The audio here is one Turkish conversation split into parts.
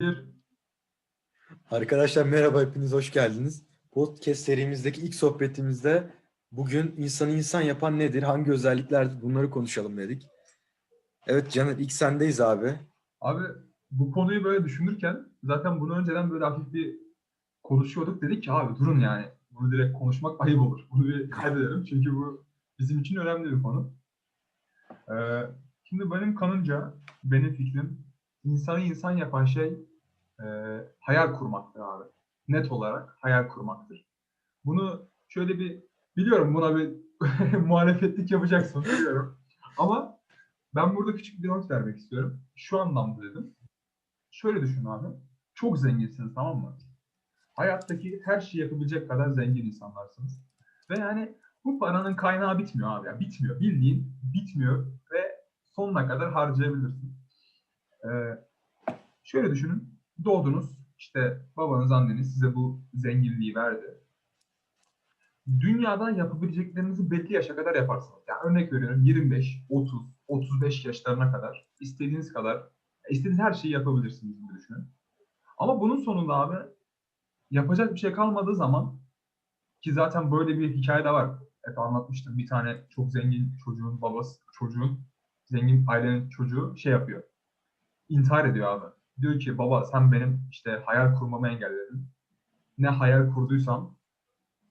Bir, Arkadaşlar merhaba hepiniz hoş geldiniz. Podcast serimizdeki ilk sohbetimizde bugün insanı insan yapan nedir? Hangi özelliklerdir? Bunları konuşalım dedik. Evet Caner ilk sendeyiz abi. abi bu konuyu böyle düşünürken zaten bunu önceden böyle hafif bir konuşuyorduk. Dedik ki abi durun yani. Bunu direkt konuşmak ayıp olur. Bunu bir kaydedelim. Çünkü bu bizim için önemli bir konu. Ee, şimdi benim kanımca, benim fikrim insanı insan yapan şey e, hayal kurmaktır abi. Net olarak hayal kurmaktır. Bunu şöyle bir biliyorum buna bir muhalefetlik yapacaksın biliyorum. Ama ben burada küçük bir not vermek istiyorum. Şu anlamda dedim. Şöyle düşün abi. Çok zenginsiniz tamam mı? Hayattaki her şeyi yapabilecek kadar zengin insanlarsınız. Ve yani bu paranın kaynağı bitmiyor abi. ya bitmiyor. Bildiğin bitmiyor ve sonuna kadar harcayabilirsin. Ee, şöyle düşünün. Doğdunuz. işte babanız, anneniz size bu zenginliği verdi. Dünyada yapabileceklerinizi belli yaşa kadar yaparsınız. Yani örnek veriyorum 25, 30, 35 yaşlarına kadar istediğiniz kadar, istediğiniz her şeyi yapabilirsiniz gibi düşünün. Ama bunun sonunda abi yapacak bir şey kalmadığı zaman ki zaten böyle bir hikaye de var. Hep anlatmıştım. Bir tane çok zengin çocuğun babası, çocuğun, zengin ailenin çocuğu şey yapıyor. İntihar ediyor abi. Diyor ki baba sen benim işte hayal kurmamı engelledin. Ne hayal kurduysam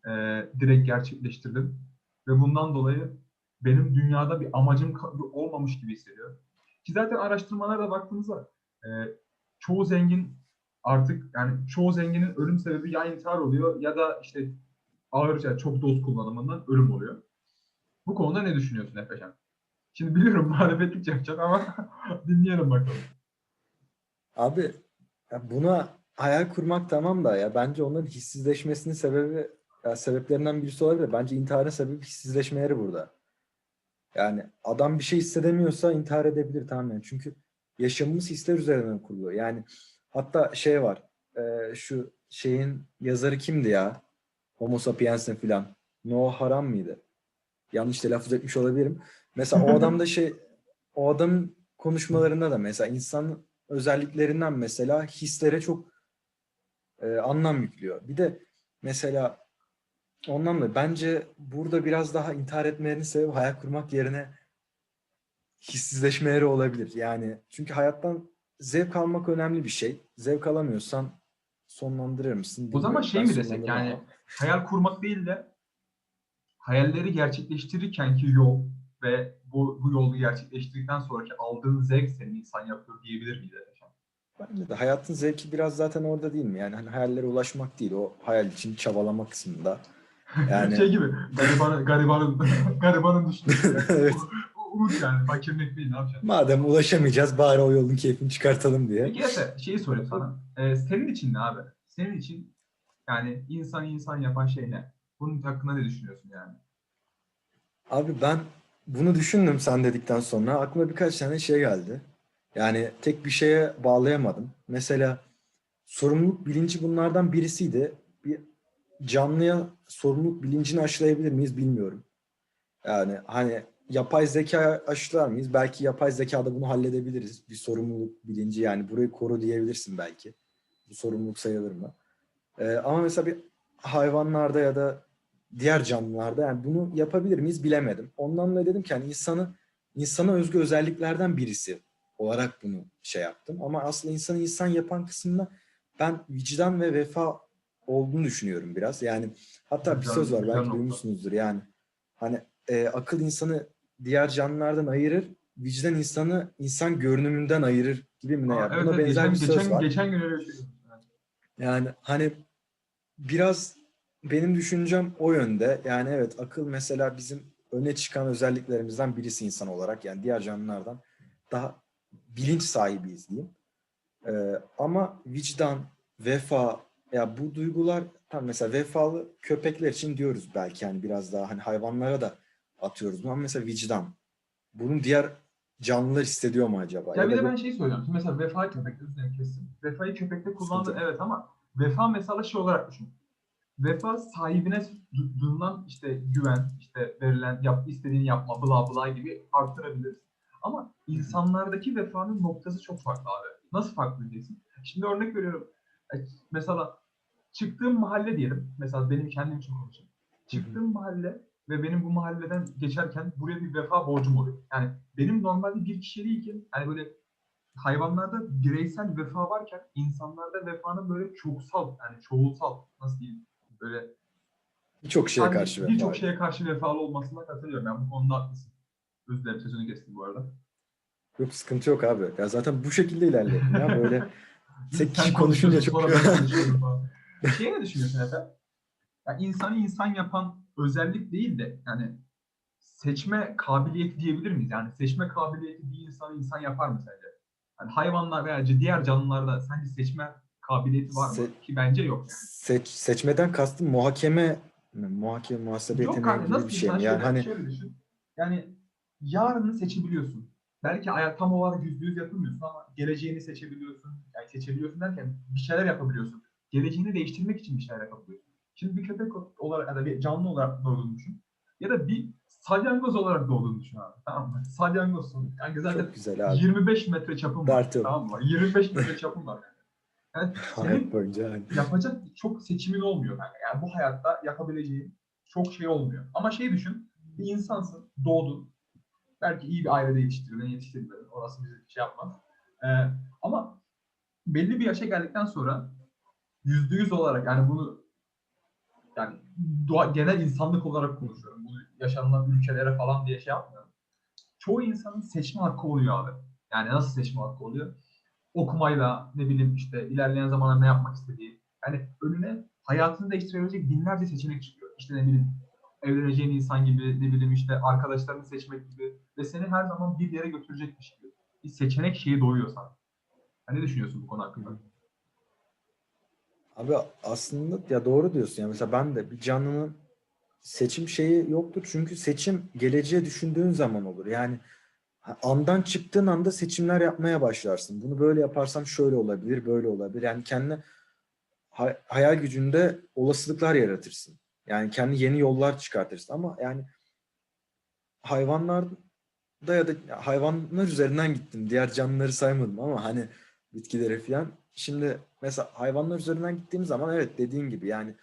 e, direkt gerçekleştirdim. Ve bundan dolayı benim dünyada bir amacım olmamış gibi hissediyor. Ki zaten araştırmalara da baktığımızda e, çoğu zengin artık yani çoğu zenginin ölüm sebebi ya intihar oluyor ya da işte ağır yani çok doz kullanımından ölüm oluyor. Bu konuda ne düşünüyorsun Efecan? Şimdi biliyorum muhalefetlik yapacaksın ama dinleyelim bakalım. Abi ya buna hayal kurmak tamam da ya bence onların hissizleşmesinin sebebi ya sebeplerinden birisi olabilir. Bence intiharın sebebi hissizleşmeleri burada. Yani adam bir şey hissedemiyorsa intihar edebilir tamamen. Çünkü yaşamımız hisler üzerinden kuruluyor. Yani hatta şey var. e, şu şeyin yazarı kimdi ya? Homo sapiens'in filan. Noah Haram mıydı? Yanlış telaffuz etmiş olabilirim. Mesela o adam da şey o adamın konuşmalarında da mesela insan özelliklerinden mesela hislere çok e, anlam yüklüyor. Bir de mesela ondan da bence burada biraz daha intihar etmelerinin sebebi hayal kurmak yerine hissizleşmeleri olabilir. Yani çünkü hayattan zevk almak önemli bir şey. Zevk alamıyorsan sonlandırır mısın? O zaman şey mi desek yani hayal kurmak değil de hayalleri gerçekleştirirken ki yol ve bu, bu yolu gerçekleştirdikten sonraki aldığın zevk seni insan yapıyor diyebilir miyiz Efecan? Bence de hayatın zevki biraz zaten orada değil mi? Yani hani hayallere ulaşmak değil, o hayal için çabalama kısmında. Yani şey gibi garibanın, garibanın, garibanın düşüncesi. Evet. Umut yani fakirin ekmeği ne yapacaksın? madem ulaşamayacağız bari o yolun keyfini çıkartalım diye. Peki Efe şeyi sorayım sana. Ee, senin için ne abi? Senin için yani insan insan yapan şey ne? Bunun hakkında ne düşünüyorsun yani? Abi ben bunu düşündüm sen dedikten sonra aklıma birkaç tane şey geldi. Yani tek bir şeye bağlayamadım. Mesela sorumluluk bilinci bunlardan birisiydi. Bir canlıya sorumluluk bilincini aşılayabilir miyiz bilmiyorum. Yani hani yapay zeka aşılar mıyız? Belki yapay zekada bunu halledebiliriz. Bir sorumluluk bilinci yani burayı koru diyebilirsin belki. Bu sorumluluk sayılır mı? Ee, ama mesela bir hayvanlarda ya da diğer canlılarda yani bunu yapabilir miyiz bilemedim. Ondan dolayı dedim ki hani insanı insana özgü özelliklerden birisi olarak bunu şey yaptım. Ama aslında insanı insan yapan kısmında ben vicdan ve vefa olduğunu düşünüyorum biraz. Yani hatta bir söz var belki duymuşsunuzdur yani. Hani e, akıl insanı diğer canlılardan ayırır, vicdan insanı insan görünümünden ayırır gibi mi ne Aa, ya? evet, Buna evet, benzer geçen, bir söz geçen, var. geçen gün öyle şey. Yani. Yani hani biraz benim düşüncem o yönde. Yani evet akıl mesela bizim öne çıkan özelliklerimizden birisi insan olarak. Yani diğer canlılardan daha bilinç sahibiyiz diyeyim. Ee, ama vicdan, vefa ya bu duygular tam mesela vefalı köpekler için diyoruz belki yani biraz daha hani hayvanlara da atıyoruz. Ama mesela vicdan. Bunun diğer canlılar hissediyor mu acaba? Ya bir da de ben şey söylüyorum. Şimdi mesela vefa köpek, özür dilerim kesin. Vefayı köpekte kullandı evet ama vefa mesela şey olarak düşün. Vefa sahibine du- duyulan işte güven, işte verilen yap, istediğini yapma, bla bla gibi arttırabiliriz. Ama insanlardaki vefanın noktası çok farklı abi. Nasıl farklı diyeceksin? Şimdi örnek veriyorum. E, Mesela çıktığım mahalle diyelim. Mesela benim kendim için konuşayım. Çıktığım mahalle ve benim bu mahalleden geçerken buraya bir vefa borcum oluyor. Yani benim normalde bir kişi değilken yani böyle hayvanlarda bireysel vefa varken insanlarda vefanın böyle çoksal yani çoğulsal nasıl diyeyim böyle Birçok şeye Hani karşı Birçok vefa. şeye karşı vefalı olmasına katılıyorum. Ben bu konuda haklısın. Özür dilerim sözünü kestim bu arada. Yok sıkıntı yok abi. Ya zaten bu şekilde ilerledim ya böyle. Tek kişi konuşunca çok konuşuyorsun, sonra ben konuşuyorum falan. Şey ne düşünüyorsun Efe? Ya insanı insan yapan özellik değil de yani seçme kabiliyeti diyebilir miyiz? Yani seçme kabiliyeti bir insanı insan yapar mı sence? Yani hayvanlar veya diğer canlılarda sence seçme kabiliyeti var mı? Se- Ki bence yok. Seç, seçmeden kastım muhakeme muhakeme muhasebe Yok yeteneği gibi bir şey yani Yani şöyle, hani şöyle düşün. Yani yarını seçebiliyorsun. Belki aya- tam olarak yüzde yüz yapamıyorsun ama geleceğini seçebiliyorsun. Yani seçebiliyorsun derken bir şeyler yapabiliyorsun. Geleceğini değiştirmek için bir şeyler yapabiliyorsun. Şimdi bir köpek olarak ya da bir canlı olarak doğduğunu düşün. Ya da bir salyangoz olarak doğduğunu düşün abi. Tamam mı? Salyangozsun. Yani zaten çok güzel abi. 25 metre çapın var. Dartıl. Tamam mı? 25 metre çapın var. Yani, yani Hayat boyunca yapacak çok seçimin olmuyor kanka. Yani bu hayatta yapabileceğin çok şey olmuyor. Ama şey düşün, bir insansın, doğdun. Belki iyi bir ailede yetiştirdin, yetiştirdin. Orası bizi şey yapmaz. Ee, ama belli bir yaşa geldikten sonra yüzde yüz olarak yani bunu yani doğa, genel insanlık olarak konuşuyorum. Bu yaşanılan ülkelere falan diye şey yapmıyorum. Çoğu insanın seçme hakkı oluyor abi. Yani nasıl seçme hakkı oluyor? Okumayla ne bileyim işte ilerleyen zamanlarda ne yapmak istediği. Yani önüne hayatını değiştirebilecek binlerce seçenek çıkıyor. İşte ne bileyim evleneceğin insan gibi ne bileyim işte arkadaşlarını seçmek gibi ve seni her zaman bir yere götürecekmiş gibi. Bir seçenek şeyi doğuyor sana. Yani ne düşünüyorsun bu konu hakkında? Abi aslında ya doğru diyorsun ya mesela ben de bir canlının seçim şeyi yoktur çünkü seçim geleceğe düşündüğün zaman olur. Yani andan çıktığın anda seçimler yapmaya başlarsın. Bunu böyle yaparsam şöyle olabilir, böyle olabilir. Yani kendine hay- hayal gücünde olasılıklar yaratırsın. Yani kendi yeni yollar çıkartırsın ama yani hayvanlarda ya da hayvanlar üzerinden gittim. Diğer canlıları saymadım ama hani bitkileri falan. Şimdi mesela hayvanlar üzerinden gittiğim zaman evet dediğin gibi yani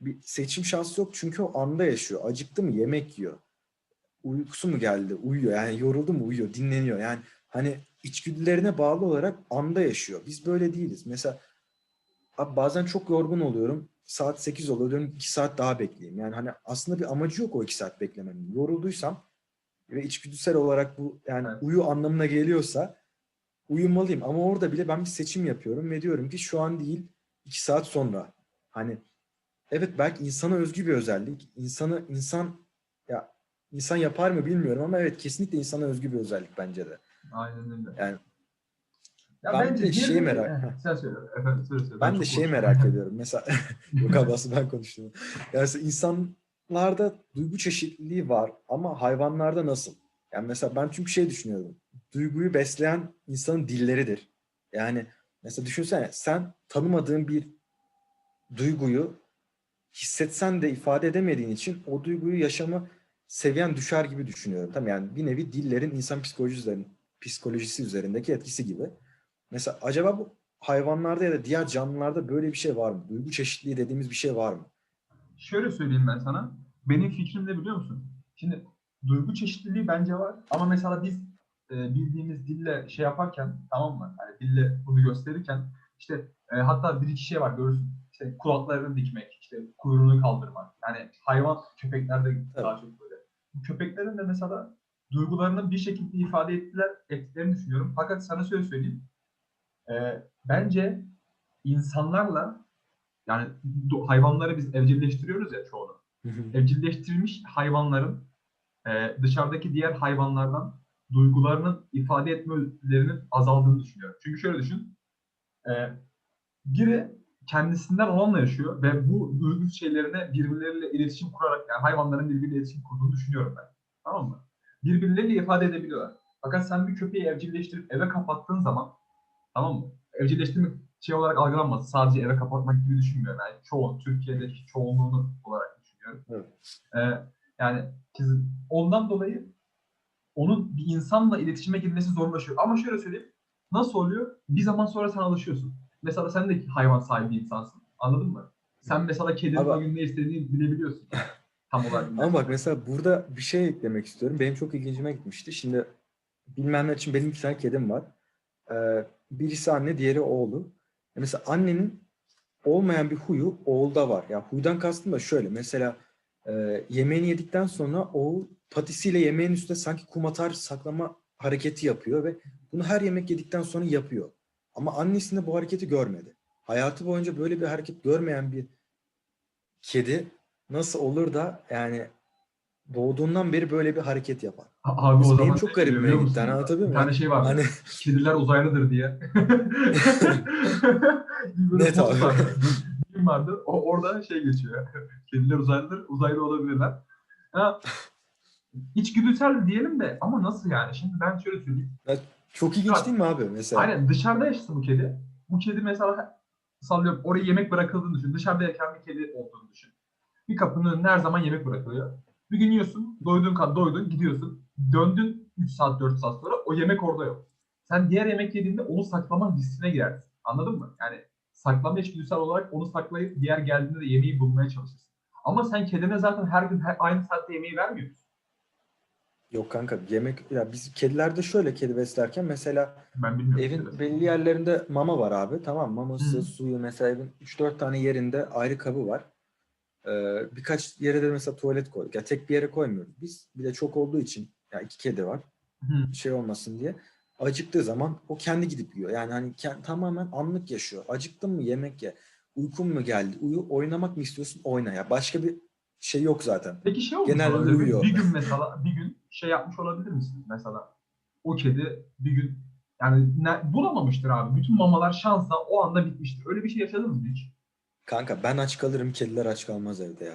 bir seçim şansı yok çünkü o anda yaşıyor. Acıktı mı yemek yiyor. Uykusu mu geldi uyuyor. Yani yoruldu mu uyuyor, dinleniyor. Yani hani içgüdülerine bağlı olarak anda yaşıyor. Biz böyle değiliz. Mesela abi bazen çok yorgun oluyorum. Saat 8 oluyor diyorum 2 saat daha bekleyeyim. Yani hani aslında bir amacı yok o 2 saat beklemenin. Yorulduysam ve içgüdüsel olarak bu yani Evet. uyu anlamına geliyorsa uyumalıyım. Ama orada bile ben bir seçim yapıyorum ve diyorum ki şu an değil 2 saat sonra. Hani evet belki insana özgü bir özellik. İnsanı insan ya insan yapar mı bilmiyorum ama evet kesinlikle insana özgü bir özellik bence de. Aynen öyle. Yani Ya Ben bence de şeyi merak- Heh, Sen söyle. Efendim söyle söyle. ben de şeyi merak ediyorum. Mesela yok abi aslında ben konuştum. Yani insanlarda duygu çeşitliliği var ama hayvanlarda nasıl? Yani mesela ben çünkü şey düşünüyorum. Duyguyu besleyen insanın dilleridir. Yani mesela düşünsene sen tanımadığın bir duyguyu hissetsen de ifade edemediğin için o duyguyu yaşama seviyen düşer gibi düşünüyorum. Tamam yani bir nevi dillerin insan psikolojisi, üzerinde, psikolojisi üzerindeki etkisi gibi. Mesela acaba bu hayvanlarda ya da diğer canlılarda böyle bir şey var mı? Duygu çeşitliliği dediğimiz bir şey var mı? Şöyle söyleyeyim ben sana. Benim fikrim ne biliyor musun? Şimdi duygu çeşitliliği bence var. Ama mesela biz e, bildiğimiz dille şey yaparken tamam mı? Hani dille bunu gösterirken işte e, hatta bir iki şey var görürsün. İşte kulaklarını dikmek, işte kuyruğunu kaldırmak. Yani hayvan köpeklerde daha çok köpeklerin de mesela duygularını bir şekilde ifade ettiler, ettiklerini düşünüyorum. Fakat sana şöyle söyleyeyim. E, bence insanlarla yani hayvanları biz evcilleştiriyoruz ya çoğunu. Evcilleştirilmiş hayvanların e, dışarıdaki diğer hayvanlardan duygularının ifade etmelerinin azaldığını düşünüyorum. Çünkü şöyle düşün. e, biri kendisinden olanla yaşıyor ve bu duygu şeylerine birbirleriyle iletişim kurarak yani hayvanların birbiriyle iletişim kurduğunu düşünüyorum ben. Tamam mı? Birbirleriyle ifade edebiliyorlar. Fakat sen bir köpeği evcilleştirip eve kapattığın zaman tamam mı? Evcilleştirmek şey olarak algılanmaz. Sadece eve kapatmak gibi düşünmüyorum. Yani çoğu, Türkiye'deki çoğunluğunu olarak düşünüyorum. Evet. Ee, yani ondan dolayı onun bir insanla iletişime girmesi zorlaşıyor. Ama şöyle söyleyeyim. Nasıl oluyor? Bir zaman sonra sen alışıyorsun. Mesela sen de hayvan sahibi insansın. Anladın mı? Sen mesela kedinin Ama- gün ne istediğini bilebiliyorsun. Tam olarak. Ama bak mesela burada bir şey eklemek istiyorum. Benim çok ilgincime gitmişti. Şimdi bilmeyenler için benim iki tane kedim var. Ee, birisi anne, diğeri oğlu. E Mesela annenin olmayan bir huyu oğulda var. Ya huydan kastım da şöyle. Mesela e, yemeğini yedikten sonra oğul patisiyle yemeğin üstüne sanki kum atar saklama hareketi yapıyor ve bunu her yemek yedikten sonra yapıyor. Ama annesinde bu hareketi görmedi. Hayatı boyunca böyle bir hareket görmeyen bir kedi nasıl olur da yani doğduğundan beri böyle bir hareket yapar. Abi Biz- o zaman çok garibime gitti, musun? anlatabiliyor Bir muyum? tane şey var. Hani Kediler uzaylıdır diye. Bir Net abi. Bir film vardı. O, orada şey geçiyor. Kediler uzaylıdır. Uzaylı olabilirler. Ha, içgüdüsel diyelim de ama nasıl yani? Şimdi ben şöyle söyleyeyim. Çok ilginç değil mi abi mesela? Aynen dışarıda yaşasın bu kedi. Bu kedi mesela sallıyorum oraya yemek bırakıldığını düşün. Dışarıda yaşayan bir kedi olduğunu düşün. Bir kapının önüne her zaman yemek bırakılıyor. Bir gün yiyorsun, doyduğun kadar doydun, gidiyorsun. Döndün 3 saat 4 saat sonra o yemek orada yok. Sen diğer yemek yediğinde onu saklama hissine girersin. Anladın mı? Yani saklama içgüdüsel olarak onu saklayıp diğer geldiğinde de yemeği bulmaya çalışırsın. Ama sen kedine zaten her gün her, aynı saatte yemeği vermiyor musun? Yok kanka yemek ya biz kedilerde şöyle kedi beslerken mesela Ben bilmiyorum. evin kedide. belli yerlerinde mama var abi tamam maması Hı. suyu mesela evin 3-4 tane yerinde ayrı kabı var. Ee, birkaç yere de mesela tuvalet koyduk. Ya tek bir yere koymuyoruz. Biz bir de çok olduğu için ya iki kedi var. Hı. şey olmasın diye. Acıktığı zaman o kendi gidip yiyor. Yani hani ke- tamamen anlık yaşıyor. Acıktın mı yemek ye. Uykun mu geldi? Uyu oynamak mı istiyorsun? Oyna ya. Başka bir şey yok zaten. Peki şey olmuş Genelde olabilir mi? uyuyor. Bir gün mesela bir gün şey yapmış olabilir misin mesela? O kedi bir gün yani ne, bulamamıştır abi. Bütün mamalar şansa o anda bitmiştir. Öyle bir şey yaşadınız mı hiç? Kanka ben aç kalırım kediler aç kalmaz evde ya.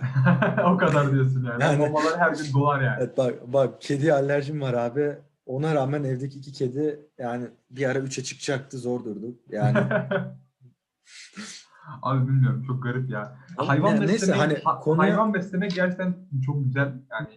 o kadar diyorsun yani. Yani- Mamalar her gün dolar yani. evet bak bak kedi alerjim var abi. Ona rağmen evdeki iki kedi yani bir ara üçe çıkacaktı zor durduk. Yani abi bilmiyorum çok garip ya. Ama hayvan beslemek, neyse hani ha- konuya hayvan beslemek gerçekten çok güzel. Yani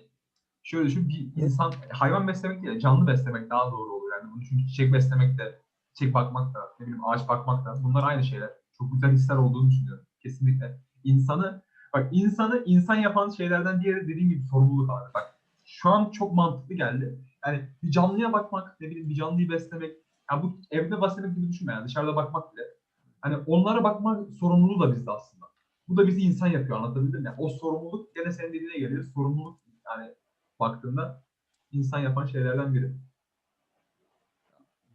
şöyle düşün bir insan hayvan beslemek değil de canlı beslemek daha doğru olur yani. Bunu çünkü çiçek beslemek de çiçek bakmak da ne bileyim ağaç bakmak da bunlar aynı şeyler. Çok güzel hisler olduğunu düşünüyorum. Kesinlikle. İnsanı bak insanı insan yapan şeylerden diğeri dediğim gibi sorumluluk abi. Bak şu an çok mantıklı geldi. Yani bir canlıya bakmak, ne bileyim bir canlıyı beslemek. Ya bu evde beslemek gibi düşünme yani dışarıda bakmak bile. Hani onlara bakma sorumluluğu da bizde aslında. Bu da bizi insan yapıyor anlatabildim mi? Yani o sorumluluk gene senin dediğine geliyor. Sorumluluk yani baktığında insan yapan şeylerden biri.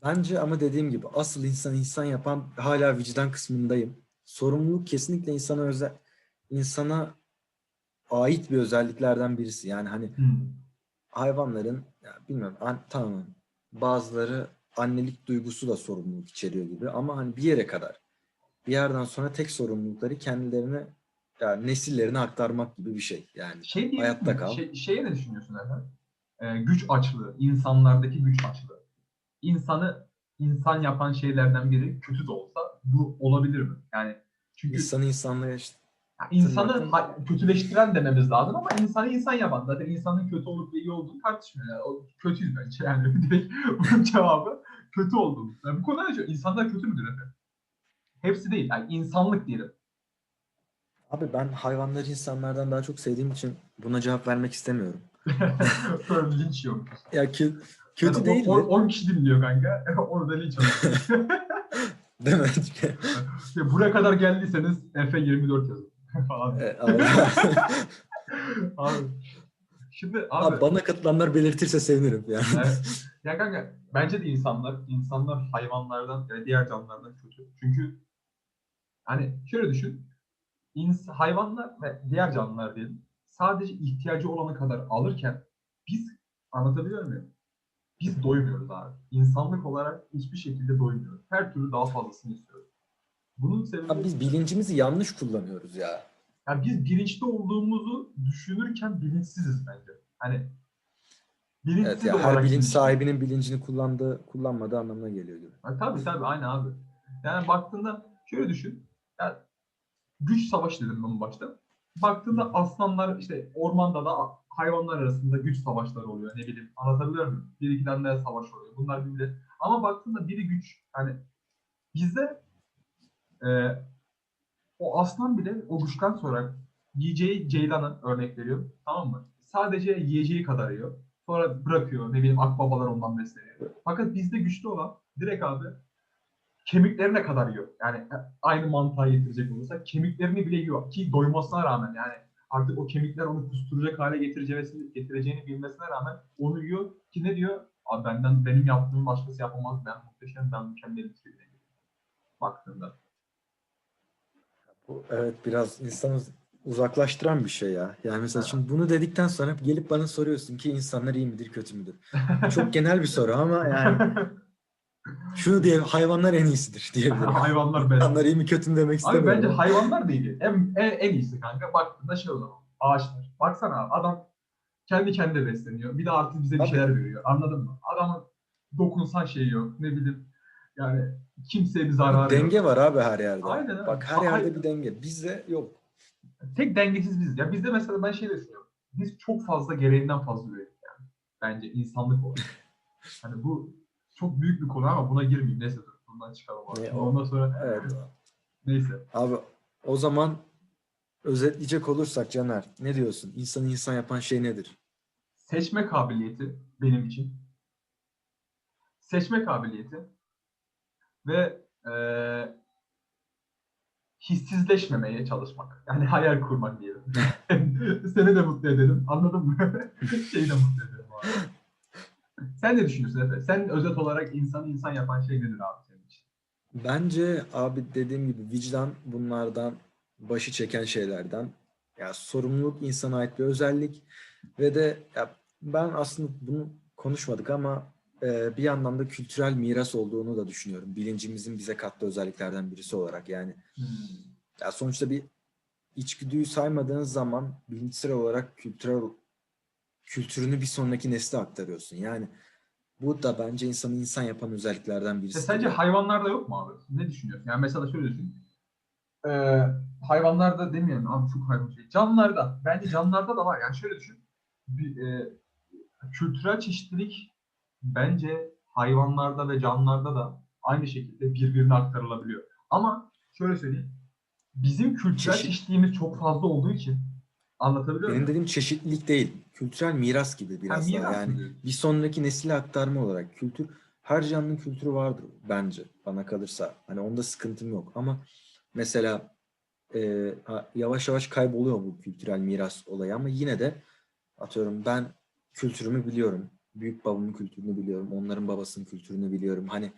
Bence ama dediğim gibi asıl insan insan yapan hala vicdan kısmındayım. Sorumluluk kesinlikle insana özel insana ait bir özelliklerden birisi. Yani hani hayvanların ya bilmiyorum an, tamam bazıları annelik duygusu da sorumluluk içeriyor gibi ama hani bir yere kadar. Bir yerden sonra tek sorumlulukları kendilerine yani nesillerine aktarmak gibi bir şey yani. Şey diye Hayatta kal. Şey, şeye ne düşünüyorsun efendim? Ee, güç açlığı, insanlardaki güç açlığı. İnsanı insan yapan şeylerden biri kötü de olsa bu olabilir mi? Yani çünkü İnsanı insanla işte Ya insanı kötüleştiren dememiz lazım ama insanı insan yapan. Zaten insanın kötü olup iyi olduğunu tartışmıyor. Yani. O kötüyüz bence. Yani direkt bunun cevabı kötü olduğumuz. Yani bu konuda ne diyor? İnsanlar kötü müdür efendim? Hepsi değil. Yani insanlık diyelim. abi ben hayvanları insanlardan daha çok sevdiğim için buna cevap vermek istemiyorum. Böyle linç yok. Ya kö- kötü Yani değil o- de. 10 kişi dinliyor kanka. Onu da linç yok. Değil mi? İşte buraya kadar geldiyseniz Efe 24 yazın. falan. E, abi, abi. Şimdi abi, abi bana katılanlar belirtirse sevinirim yani. Evet. Ya kanka bence de insanlar insanlar hayvanlardan ve diğer canlılardan kötü. Çünkü hani şöyle düşün. ins- hayvanlar ve diğer canlılar diyelim sadece ihtiyacı olana kadar alırken biz anlatabiliyor muyum? Biz doymuyoruz abi. İnsanlık olarak hiçbir şekilde doymuyoruz. Her türlü daha fazlasını istiyoruz. Bunun sebebi Abi biz bilincimizi yanlış kullanıyoruz ya. yani biz bilinçli olduğumuzu düşünürken bilinçsiziz bence. Hani bilinçsiz Evet ya her bilinç sahibinin bilincini kullandığı, kullanmadığı anlamına geliyor gibi. Ha, tabii tabii aynı abi. Yani baktığında şöyle düşün. Yani güç savaşı dedim ben başta. Baktığında aslanlar işte ormanda da hayvanlar arasında güç savaşları oluyor. Ne bileyim anlatabiliyor muyum? Bir iki tane savaş oluyor. Bunlar birbirine. Ama baktığında biri güç. Hani bizde e, o aslan bile o güçten sonra yiyeceği ceylanın örnek veriyorum. Tamam mı? Sadece yiyeceği kadar yiyor. Sonra bırakıyor. Ne bileyim akbabalar ondan besleniyor. Fakat bizde güçlü olan direkt abi kemiklerine kadar yiyor. Yani e, aynı mantığa getirecek olursak kemiklerini bile yiyor. Ki doymasına rağmen yani artık o kemikler onu kusturacak hale getireceğini, getireceğini bilmesine rağmen onu yiyor. Ki ne diyor? Abi benden benim yaptığım başkası yapamaz. Ben muhteşem, ben mükemmelim seviyene geliyor. Baktığında. Bu evet biraz insanı uzaklaştıran bir şey ya. Yani mesela şimdi bunu dedikten sonra gelip bana soruyorsun ki insanlar iyi midir kötü müdür? Çok genel bir soru ama yani şunu diye hayvanlar en iyisidir diyebilirim. Hayvanlar best. Hayvanlar iyi mi kötü mü demek Abi istemiyorum. bence hayvanlar değil. En, en, en iyisi kanka. Baktığında şey o zaman. Ağaçlar. Baksana abi, adam kendi kendine besleniyor. Bir de artık bize bir Tabii. şeyler veriyor. Anladın mı? Adamın dokunsan şeyi yok. Ne bileyim. Yani kimseye bir zararı yok. Denge var abi her yerde. Aynen abi. Bak her yerde bir denge. Bizde yok. Tek dengesiz biz. Ya bizde mesela ben şey düşünüyorum. Biz çok fazla gereğinden fazla üretik yani. Bence insanlık olarak. hani bu çok büyük bir konu ama buna girmeyeyim. Neyse dur. Bundan çıkalım abi. Ne, Ondan sonra Evet. neyse. Abi o zaman özetleyecek olursak Caner ne diyorsun? İnsanı insan yapan şey nedir? seçme kabiliyeti benim için. Seçme kabiliyeti ve eee hissizleşmemeye çalışmak. Yani hayal kurmak diyelim. Seni de mutlu edelim. Anladın mı? Şeyi de mutlu edelim abi. Sen ne düşünüyorsun Efe? Sen özet olarak insanı insan yapan şey nedir abi senin için? Bence abi dediğim gibi vicdan bunlardan başı çeken şeylerden. Ya sorumluluk insana ait bir özellik ve de ya ben aslında bunu konuşmadık ama e, bir yandan da kültürel miras olduğunu da düşünüyorum. Bilincimizin bize kattığı özelliklerden birisi olarak yani. Ya sonuçta bir içgüdüyü saymadığın zaman bilinçsel olarak kültürel kültürünü bir sonraki nesle aktarıyorsun. Yani bu da bence insanı insan yapan özelliklerden E birisi. sence hayvanlarda yok mu abi? Ne düşünüyorsun? Yani mesela şöyle düşün. Ee, hayvanlarda demeyelim abi çok hayvan şey. Canlılarda. Bence canlılarda da var. Yani şöyle düşün. Bir, e, kültürel çeşitlilik bence hayvanlarda ve canlılarda da aynı şekilde birbirine aktarılabiliyor. Ama şöyle söyleyeyim. Bizim kültürel Çeşit- çeşitliliğimiz çok fazla olduğu için anlatabiliyor Benim muyum? dediğim çeşitlilik değil. Kültürel miras gibi Ha, biraz miras daha. Yani gibi. bir sonraki nesile aktarma olarak kültür her canlının kültürü vardır bence bana kalırsa. Hani onda sıkıntım yok ama mesela e, ha- yavaş yavaş kayboluyor bu kültürel miras olayı ama yine de atıyorum ben kültürümü biliyorum. Büyük babamın kültürünü biliyorum. Onların babasının kültürünü biliyorum. Hani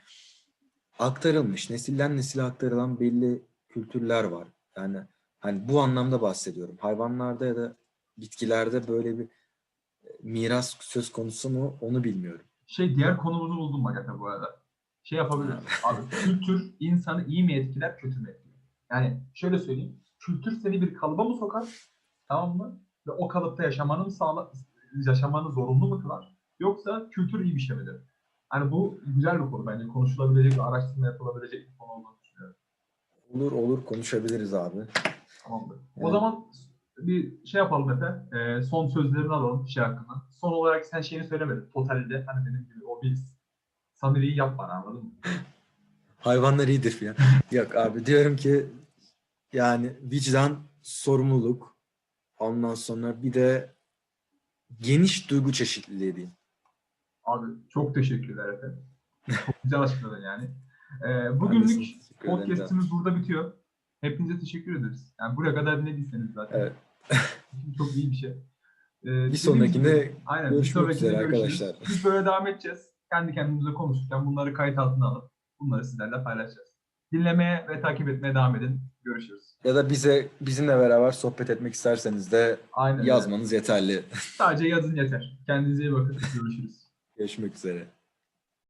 aktarılmış, nesilden nesile aktarılan belli kültürler var. Yani hani bu anlamda bahsediyorum. Hayvanlarda ya da bitkilerde böyle bir miras söz konusu mu onu bilmiyorum. Şey diğer konumuzu buldum bak bu arada. Şey yapabiliriz. Abi kültür insanı iyi mi etkiler, kötü mü etkiler? Yani şöyle söyleyeyim. Kültür seni bir kalıba mı sokar? Tamam mı? Ve o kalıpta yaşamanı mı sağla, yaşamanı zorunlu mu kılar? Yoksa kültür iyi bir şey midir? Hani bu güzel bir konu bence. Konuşulabilecek araştırma yapılabilecek bir konu olduğunu düşünüyorum. Olur olur konuşabiliriz abi. Tamamdır. O Evet. zaman bir şey yapalım Efe. Ee, son sözlerini alalım şey hakkında. Son olarak sen şeyini söylemedin. Totalde hani benim gibi o bir Samiri'yi yap bana anladın mı? Hayvanlar iyidir falan. Yok abi diyorum ki yani vicdan, sorumluluk ondan sonra bir de geniş duygu çeşitliliği diyeyim. Abi çok teşekkürler Efe. Çok güzel açıkladın yani. Ee, bugünlük podcast'imiz burada bitiyor. Hepinize teşekkür ederiz. Yani buraya kadar dinlediyseniz zaten. Evet. çok iyi bir şey. Ee, Bir sonrakinde gibi- aynen, bir görüşmek sonrakinde üzere görüşürüz. arkadaşlar. Biz böyle devam edeceğiz. Kendi kendimize konuşurken bunları kayıt altına alıp bunları sizlerle paylaşacağız. Dinlemeye ve takip etmeye devam edin. Görüşürüz. ya da bize bizimle beraber sohbet etmek isterseniz de Aynen. yazmanız yeterli. Sadece yazın yeter. Kendinize iyi bakın. Görüşürüz. Görüşmek üzere.